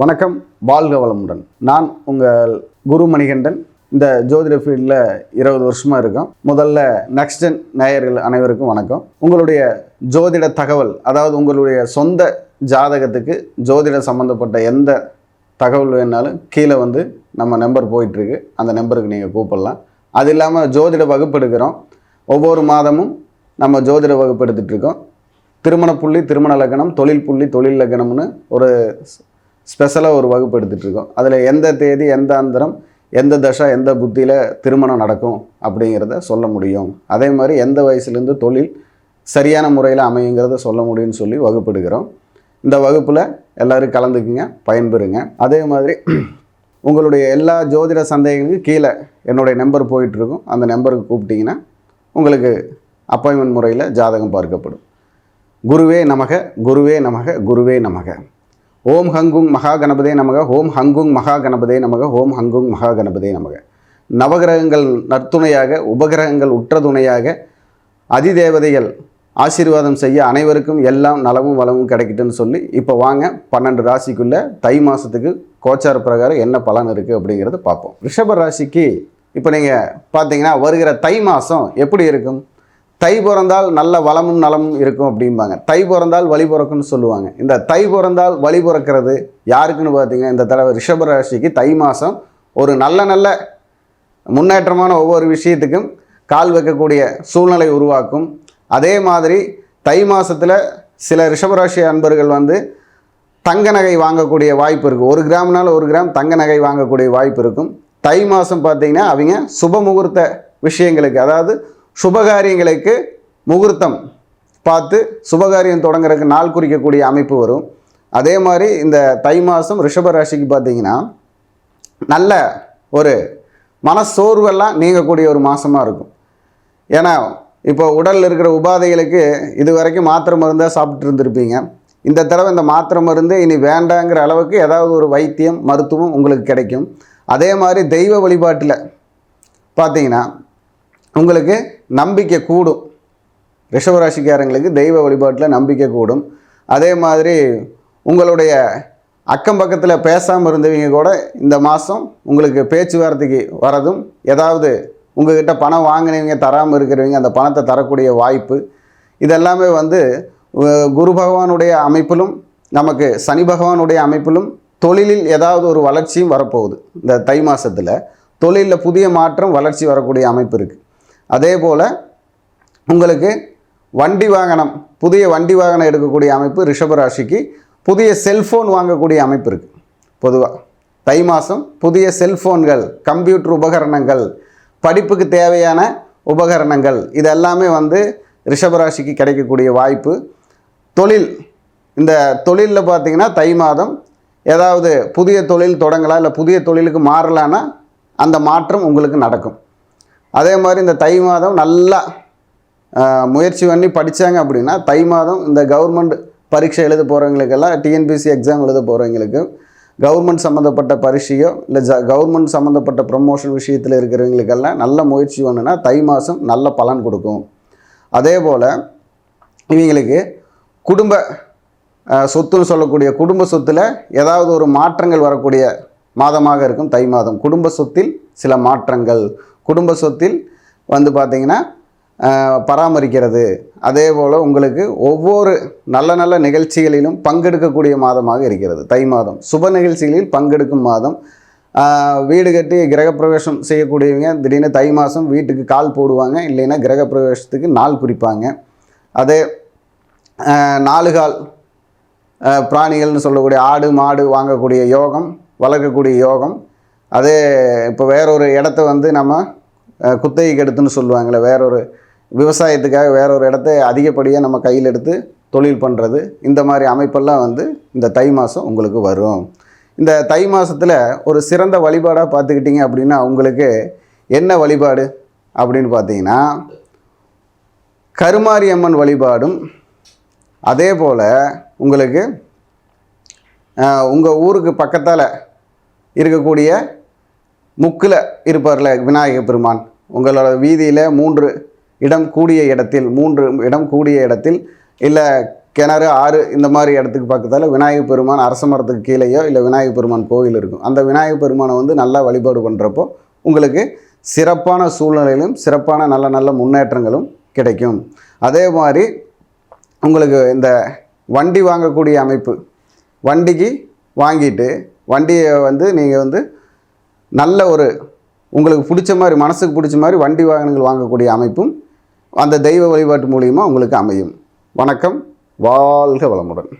வணக்கம் வாழ்க வளமுடன். நான் உங்கள் குரு மணிகண்டன். இந்த ஜோதிட ஃபீல்டில் இருபது வருஷமாக இருக்கோம். முதல்ல நெக்ஸ்ட் ஜென் நேயர்கள் அனைவருக்கும் வணக்கம். உங்களுடைய ஜோதிட தகவல் அதாவது உங்களுடைய சொந்த ஜாதகத்துக்கு ஜோதிட சம்மந்தப்பட்ட எந்த தகவல் வேணாலும் கீழே வந்து நம்ம நம்பர் போயிட்டுருக்கு. அந்த நம்பருக்கு நீங்கள் கூப்பிடலாம். அது இல்லாமல் ஜோதிட வகுப்பு எடுக்கிறோம். ஒவ்வொரு மாதமும் நம்ம ஜோதிட வகுப்பு எடுத்துகிட்ருக்கோம் திருமண புள்ளி திருமண லக்னம் தொழில் புள்ளி தொழில் லக்கணம்னு ஒரு ஸ்பெஷலாக ஒரு வகுப்பு எடுத்துகிட்ருக்கோம் அதில் எந்த தேதி எந்த அந்தரம் எந்த தசா எந்த புத்தியில் திருமணம் நடக்கும் அப்படிங்கிறத சொல்ல முடியும். அதே மாதிரி எந்த வயசுலேருந்து தொழில் சரியான முறையில் அமையுங்கிறத சொல்ல முடியும்னு சொல்லி வகுப்பெடுக்கிறோம். இந்த வகுப்பில் எல்லோரும் கலந்துக்குங்க பயன்பெறுங்க. அதே மாதிரி உங்களுடைய எல்லா ஜோதிட சந்தேகங்களுக்கும் கீழே என்னுடைய நம்பர் போயிட்டுருக்கும். அந்த நம்பருக்கு கூப்பிட்டிங்கன்னா உங்களுக்கு அப்பாயின்மெண்ட் முறையில் ஜாதகம் பார்க்கப்படும். குருவே நமக குருவே நமக குருவே நமக. ஓம் ஹங்குங் மகா கணபதே நமக ஓம் ஹங்குங் மகா கணபதே நமக ஓம் ஹங்குங் மகா கணபதே நமக. நவகிரகங்கள் நற்துணையாக உபகிரகங்கள் உற்ற துணையாக அதிதேவதைகள் ஆசீர்வாதம் செய்ய அனைவருக்கும் எல்லாம் நலமும் வளமும் கிடைக்கட்டுன்னு சொல்லி இப்போ வாங்க பன்னெண்டு ராசிக்குள்ளே தை மாதத்துக்கு கோச்சார பிரகாரம் என்ன பலன் இருக்குது அப்படிங்கிறத பார்ப்போம். ரிஷப ராசிக்கு இப்போ நீங்கள் பார்த்தீங்கன்னா வருகிற தை மாதம் எப்படி இருக்கும்? தை பிறந்தால் நல்ல வளமும் நலமும் இருக்கும் அப்படிம்பாங்க. தை பிறந்தால் வழி பிறக்கும்னு சொல்லுவாங்க. இந்த தை பிறந்தால் வழி பிறக்கிறது யாருக்குன்னு பார்த்தீங்கன்னா இந்த தடவை ரிஷப ராசிக்கு தை மாதம் ஒரு நல்ல நல்ல முன்னேற்றமான ஒவ்வொரு விஷயத்துக்கும் கால் வைக்கக்கூடிய சூழ்நிலை உருவாக்கும். அதே மாதிரி தை மாதத்தில் சில ரிஷபராசி அன்பர்கள் வந்து தங்க நகை வாங்கக்கூடிய வாய்ப்பு இருக்குது ஒரு கிராம்னால ஒரு கிராம் தங்க நகை வாங்கக்கூடிய வாய்ப்பு இருக்கும். தை மாதம் பார்த்தீங்கன்னா அவங்க சுப முகூர்த்த விஷயங்களுக்கு அதாவது சுபகாரியங்களுக்கு முகூர்த்தம் பார்த்து சுபகாரியம் தொடங்குறதுக்கு நாள் குறிக்கக்கூடிய அமைப்பு வரும். அதே மாதிரி இந்த தை மாதம் ரிஷப ராசிக்கு பார்த்தீங்கன்னா நல்ல ஒரு மனசோர்வெல்லாம் நீங்கக்கூடிய ஒரு மாதமாக இருக்கும். ஏன்னா இப்போ உடலில் இருக்கிற உபாதைகளுக்கு இது வரைக்கும் மாத்திரை மருந்தாக சாப்பிட்டு இருந்திருப்பீங்க. இந்த தடவை இந்த மாத்திரை மருந்து இனி வேண்டாங்கிற அளவுக்கு ஏதாவது ஒரு வைத்தியம் மருத்துவம் உங்களுக்கு கிடைக்கும். அதே மாதிரி தெய்வ வழிபாட்டில் பார்த்தீங்கன்னா உங்களுக்கு நம்பிக்கை கூடும். ரிஷபராசிக்காரங்களுக்கு தெய்வ வழிபாட்டில் நம்பிக்கை கூடும். அதே மாதிரி உங்களுடைய அக்கம் பக்கத்தில் பேசாமல் இருந்தவங்க கூட இந்த மாதம் உங்களுக்கு பேச்சுவார்த்தைக்கு வரதும் ஏதாவது உங்கள்கிட்ட பணம் வாங்கினவங்க தராமல் இருக்கிறவங்க அந்த பணத்தை தரக்கூடிய வாய்ப்பு. இதெல்லாமே வந்து குரு பகவானுடைய அமைப்பிலும் நமக்கு சனி பகவானுடைய அமைப்பிலும் தொழிலில் ஏதாவது ஒரு வளர்ச்சியும் வரப்போகுது. இந்த தை மாதத்தில் தொழிலில் புதிய மாற்றம் வளர்ச்சி வரக்கூடிய அமைப்பு இருக்குது அதே போல் உங்களுக்கு வண்டி வாகனம் புதிய வண்டி வாகனம் எடுக்கக்கூடிய அமைப்பு ரிஷபராசிக்கு புதிய செல்ஃபோன் வாங்கக்கூடிய அமைப்பு இருக்குது பொதுவாக தை மாதம் புதிய செல்ஃபோன்கள் கம்ப்யூட்டர் உபகரணங்கள் படிப்புக்கு தேவையான உபகரணங்கள் இதெல்லாமே வந்து ரிஷபராசிக்கு கிடைக்கக்கூடிய வாய்ப்பு. தொழில் இந்த தொழிலில் பார்த்தீங்கன்னா தை மாதம் ஏதாவது புதிய தொழில் தொடங்கலாம் இல்லை புதிய தொழிலுக்கு மாறலான்னா அந்த மாற்றம் உங்களுக்கு நடக்கும். அதே மாதிரி இந்த தை மாதம் நல்லா முயற்சி பண்ணி படித்தாங்க அப்படின்னா தை மாதம் இந்த கவர்மெண்ட் பரீட்சை எழுத போகிறவங்களுக்கெல்லாம் டிஎன்பிசி எக்ஸாம் எழுத போகிறவங்களுக்கு கவர்மெண்ட் சம்மந்தப்பட்ட பரீட்சையோ இல்லை ஜ கவர்மெண்ட் சம்மந்தப்பட்ட ப்ரொமோஷன் விஷயத்தில் இருக்கிறவங்களுக்கெல்லாம் நல்ல முயற்சி பண்ணுன்னா தை மாதம் நல்ல பலன் கொடுக்கும். அதே போல் இவங்களுக்கு குடும்ப சொத்துன்னு சொல்லக்கூடிய குடும்ப சொத்தில் ஏதாவது ஒரு மாற்றங்கள் வரக்கூடிய மாதமாக இருக்கும் தை மாதம். குடும்ப சொத்தில் சில மாற்றங்கள். குடும்ப சொத்தில் வந்து பார்த்திங்கன்னா பராமரிக்கிறது. அதே போல் உங்களுக்கு ஒவ்வொரு நல்ல நல்ல நிகழ்ச்சிகளிலும் பங்கெடுக்கக்கூடிய மாதமாக இருக்கிறது. தை மாதம். சுப நிகழ்ச்சிகளில் பங்கெடுக்கும் மாதம். வீடு கட்டி கிரகப்பிரவேசம் செய்யக்கூடியவங்க திடீர்னு தை மாதம் வீட்டுக்கு கால் போடுவாங்க இல்லைன்னா கிரகப்பிரவேசத்துக்கு நாள் குறிப்பாங்க. அதே நாலுகால் நாலு கால் பிராணிகள்னு சொல்லக்கூடிய ஆடு மாடு வாங்கக்கூடிய யோகம் வளர்க்கக்கூடிய யோகம் அதே இப்போ வேறொரு இடத்த வந்து நம்ம குத்தகைக்கு எடுத்துன்னு சொல்லுவாங்களே வேறொரு விவசாயத்துக்காக வேறொரு இடத்த அதிகப்படியாக நம்ம கையில் எடுத்து தொழில் பண்ணுறது இந்த மாதிரி அமைப்பெல்லாம் வந்து இந்த தை மாதம் உங்களுக்கு வரும். இந்த தை மாதத்தில் ஒரு சிறந்த வழிபாடாக பார்த்துக்கிட்டிங்க அப்படின்னா உங்களுக்கு என்ன வழிபாடு அப்படின்னு பார்த்தீங்கன்னா கருமாரியம்மன் வழிபாடும் அதே போல் உங்களுக்கு உங்கள் ஊருக்கு பக்கத்தால் இருக்கக்கூடிய முக்கில் இருப்பார்ல விநாயகப் பெருமான் உங்களோட வீதியில் மூன்று இடம் கூடிய இடத்தில் மூன்று இடம் கூடிய இடத்தில் இல்லை கிணறு ஆறு இந்த மாதிரி இடத்துக்கு பக்கத்தால் விநாயகர் பெருமான் அரச மரத்துக்கு கீழேயோ இல்லை விநாயகர் பெருமான் கோவில் இருக்கும். அந்த விநாயகர் பெருமானை வந்து நல்லா வழிபாடு பண்ணுறப்போ உங்களுக்கு சிறப்பான சூழ்நிலையிலும் சிறப்பான நல்ல நல்ல முன்னேற்றங்களும் கிடைக்கும். அதே மாதிரி உங்களுக்கு இந்த வண்டி வாங்கக்கூடிய அமைப்பு வண்டிக்கு வாங்கிட்டு வண்டியை வந்து நீங்கள் வந்து நல்ல ஒரு உங்களுக்கு பிடிச்ச மாதிரி மனசுக்கு பிடிச்ச மாதிரி வண்டி வாகனங்கள் வாங்கக்கூடிய அமைப்பும் அந்த தெய்வ வழிபாட்டு மூலியமாக உங்களுக்கு அமையும். வணக்கம். வாழ்க வளமுடன்.